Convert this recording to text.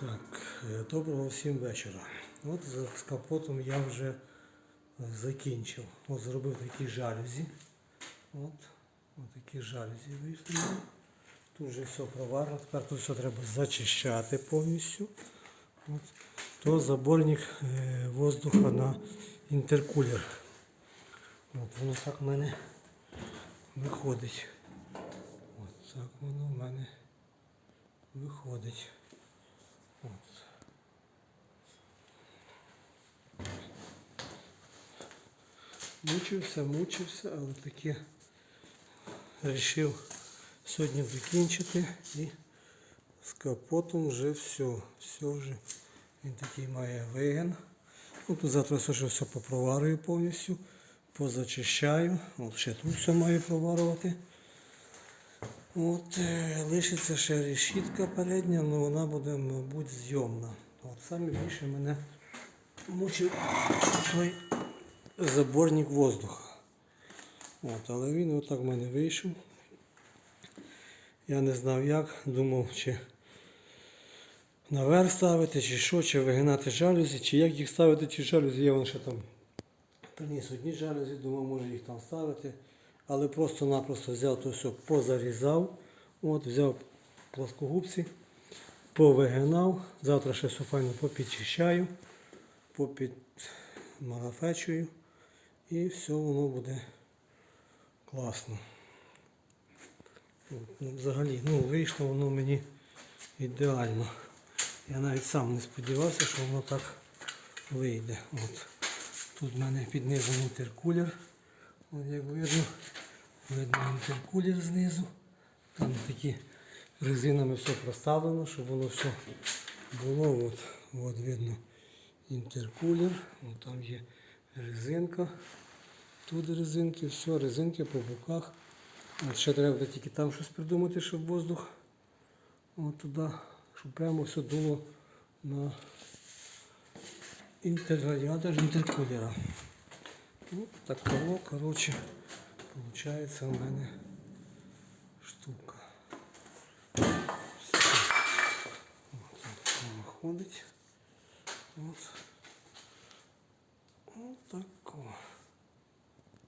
Так, е, доброго всім вечора. От з- капотом я вже закінчив. От зробив такі жалюзі. От, от такі жалюзі вийшли. Тут вже все проварено. Тепер тут все треба зачищати повністю. От. То заборник е, воздуха на інтеркулер. От воно так в мене виходить. От так воно в мене виходить. От. Мучився, мучився, але таки вирішив сьогодні закінчити і з капотом вже все. Все вже. Він такий має вигін. Ну, тут завтра все, що все попроварюю повністю, позачищаю. От ще тут все маю проварувати. От, е, лишиться ще решітка передня, але вона буде, мабуть, зйомна. От саме більше мене мучив той заборник воздуха. От, але він отак в мене вийшов. Я не знав як, думав, чи наверх ставити, чи що, чи вигинати жалюзі, чи як їх ставити, ті жалюзі. Я вон ще там приніс одні жалюзі, думав, може їх там ставити. Але просто-напросто взяв то все, позарізав, от, взяв плоскогубці, повигинав. Завтра ще все файно попідчищаю, попідмарафечую і все воно буде класно. Ну, взагалі, ну, вийшло воно мені ідеально. Я навіть сам не сподівався, що воно так вийде. От. Тут в мене під низом інтеркулер. Як видно, видно інтеркулер знизу. Там такі резинами все проставлено, щоб воно все було. От, от видно інтеркулер. От там є резинка. Тут резинки, все, резинки по боках. От ще треба тільки там щось придумати, щоб воздух от туди, щоб прямо все дуло на інтеррадіатор інтеркулера. Ну, такого, коротше, получается у мене штука. От так воно виходить. От.